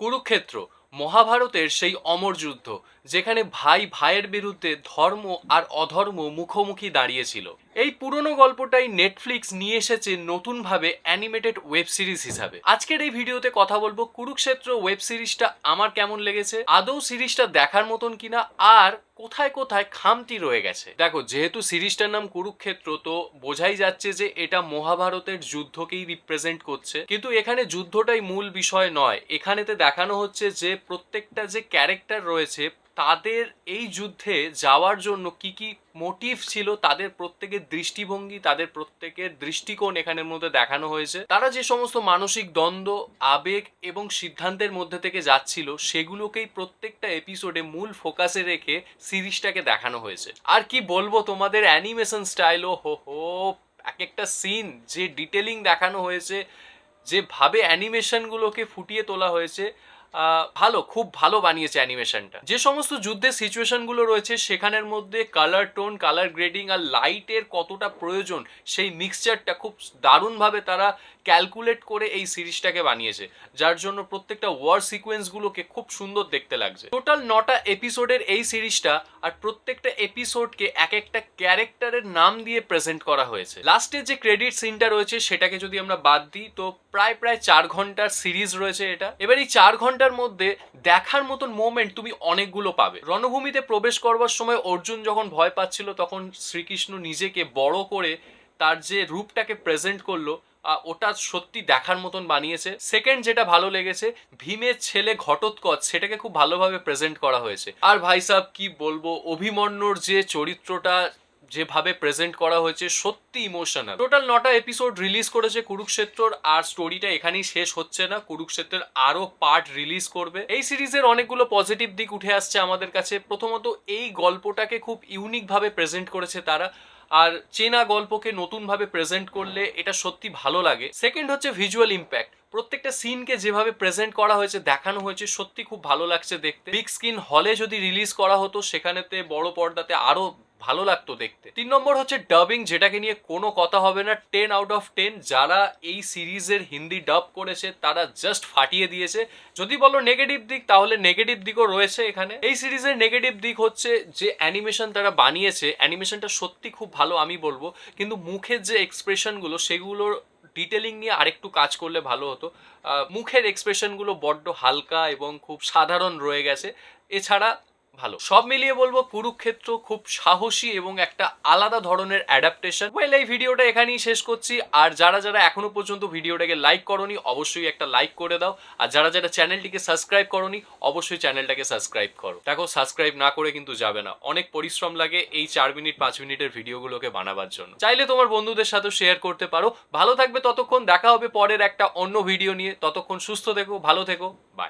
কুরুক্ষেত্র, মহাভারতের সেই অমর যুদ্ধ, যেখানে ভাই ভাইয়ের বিরুদ্ধে ধর্ম আর অধর্ম মুখোমুখি দাঁড়িয়েছিল। এই পুরনো গল্পটাই নেটফ্লিক্স নিয়ে এসেছে নতুনভাবে অ্যানিমেটেড ওয়েব সিরিজ হিসাবে। আজকের এই ভিডিওতে কথা বলব কুরুক্ষেত্র ওয়েব সিরিজটা আমার কেমন লেগেছে, আদৌ সিরিজটা দেখার মতন কিনা, আর কোথায় কোথায় খামতি রয়ে গেছে। দেখো, যেহেতু সিরিজটার নাম কুরুক্ষেত্র, তো বোঝাই যাচ্ছে যে এটা মহাভারতের যুদ্ধকেই রিপ্রেজেন্ট করছে। কিন্তু এখানে যুদ্ধটাই মূল বিষয় নয়। এখানেতে দেখানো হচ্ছে যে প্রত্যেকটা যে ক্যারেক্টার রয়েছে তাদের এই যুদ্ধে যাওয়ার জন্য কি কি মোটিভ ছিল? তাদের প্রত্যেকের দৃষ্টিভঙ্গি, তাদের প্রত্যেকের দৃষ্টিকোণ এখানের মধ্যে দেখানো হয়েছে। তারা যে সমস্ত মানসিক দ্বন্দ্ব, আবেগ এবং সিদ্ধান্তের মধ্যে থেকে যাচ্ছিল, সেগুলোকেই প্রত্যেকটা এপিসোডে মূল ফোকাসে রেখে সিরিজটাকে দেখানো হয়েছে। আর কি বলব তোমাদের অ্যানিমেশন স্টাইলও হো হো এক একটা সিন যে ডিটেলিং দেখানো হয়েছে, যেভাবে অ্যানিমেশনগুলোকে ফুটিয়ে তোলা হয়েছে ভালো, খুব ভালো বানিয়েছে অ্যানিমেশনটা। যে সমস্ত যুদ্ধের সিচুয়েশনগুলো রয়েছে, সেখানের মধ্যে কালার টোন কালার গ্রেডিং আর লাইটের কতটা প্রয়োজন, সেই মিক্সচারটা খুব দারুণভাবে তারা ক্যালকুলেট করে এই সিরিজটাকে বানিয়েছে। যার জন্য প্রত্যেকটা ওয়ার সিকোয়েন্সগুলোকে খুব সুন্দর দেখতে লাগছে। টোটাল নটা এপিসোডের এই সিরিজটা আর প্রত্যেকটা এপিসোডকে এক একটা ক্যারেক্টারের নাম দিয়ে প্রেজেন্ট করা হয়েছে। লাস্টের যে ক্রেডিট সিনটা রয়েছে, সেটাকে যদি আমরা বাদ দিই, তো প্রায় প্রায় চার ঘণ্টার সিরিজ রয়েছে এটা। এবার এই চার ঘণ্টার মধ্যে দেখার মতন মোমেন্ট তুমি অনেকগুলো পাবে। রণভূমিতে প্রবেশ করবার সময় অর্জুন যখন ভয় পাচ্ছিল, তখন শ্রীকৃষ্ণ নিজেকে বড় করে তার যে রূপটাকে প্রেজেন্ট করল ওটা সত্যি দেখার মতন বানিয়েছে। সেকেন্ড যেটা ভালো লেগেছে, ভীমের ছেলে ঘটোৎকচ সেটাকে খুব ভালোভাবে প্রেজেন্ট করা হয়েছে। আর ভাই সাহেব কি বলব, অভিমন্যুর যে চরিত্রটা যেভাবে প্রেজেন্ট করা হয়েছে সত্যি ইমোশনাল টোটাল নটা এপিসোড রিলিজ করেছে কুরুক্ষেত্রর, আর স্টোরিটা এখানেই শেষ হচ্ছে না। কুরুক্ষেত্রের আরও পার্ট রিলিজ করবে। এই সিরিজের অনেকগুলো পজিটিভ দিক উঠে আসছে আমাদের কাছে। প্রথমত, এই গল্পটাকে খুব ইউনিক ভাবে প্রেজেন্ট করেছে তারা। আর চেনা গল্পকে নতুনভাবে প্রেজেন্ট করলে এটা সত্যি ভালো লাগে। সেকেন্ড হচ্ছে ভিজুয়াল ইম্প্যাক্ট প্রত্যেকটা সিনকে যেভাবে প্রেজেন্ট করা হয়েছে, দেখানো হয়েছে, সত্যি খুব ভালো লাগছে দেখতে। বিগ স্ক্রিন হলে যদি রিলিজ করা হতো, সেখানেতে বড় পর্দাতে আরও ভালো লাগতো দেখতে। তিন নম্বর হচ্ছে ডাবিং যেটাকে নিয়ে কোনো কথা হবে না। টেন আউট অফ টেন যারা এই সিরিজের হিন্দি ডাব করেছে, তারা জাস্ট ফাটিয়ে দিয়েছে। যদি বলো নেগেটিভ দিক, তাহলে নেগেটিভ দিকও রয়েছে এখানে। এই সিরিজের নেগেটিভ দিক হচ্ছে যে অ্যানিমেশন তারা বানিয়েছে অ্যানিমেশনটা সত্যি খুব ভালো, আমি বলব। কিন্তু মুখের যে এক্সপ্রেশনগুলো সেগুলোর ডিটেলিং নিয়ে আরেকটু কাজ করলে ভালো হতো। মুখের এক্সপ্রেশনগুলো বড্ড হালকা এবং খুব সাধারণ রয়ে গেছে। এছাড়া ভালো। সব মিলিয়ে বলব কুরুক্ষেত্র খুব সাহসী এবং একটা আলাদা ধরনের অ্যাডাপ্টেশন ওয়েল এই ভিডিওটা এখানেই শেষ করছি। আর যারা যারা এখনও পর্যন্ত ভিডিওটাকে লাইক করনি, অবশ্যই একটা লাইক করে দাও। আর যারা যারা চ্যানেলটিকে সাবস্ক্রাইব করনি, অবশ্যই চ্যানেলটাকে সাবস্ক্রাইব করো। দেখো সাবস্ক্রাইব না করে কিন্তু যাবে না। অনেক পরিশ্রম লাগে এই চার মিনিট, পাঁচ মিনিটের ভিডিওগুলোকে বানাবার জন্য। চাইলে তোমার বন্ধুদের সাথে শেয়ার করতে পারো। ভালো থাকবে ততক্ষণ। দেখা হবে পরের একটা অন্য ভিডিও নিয়ে। ততক্ষণ সুস্থ থেকো, ভালো থেকো। বাই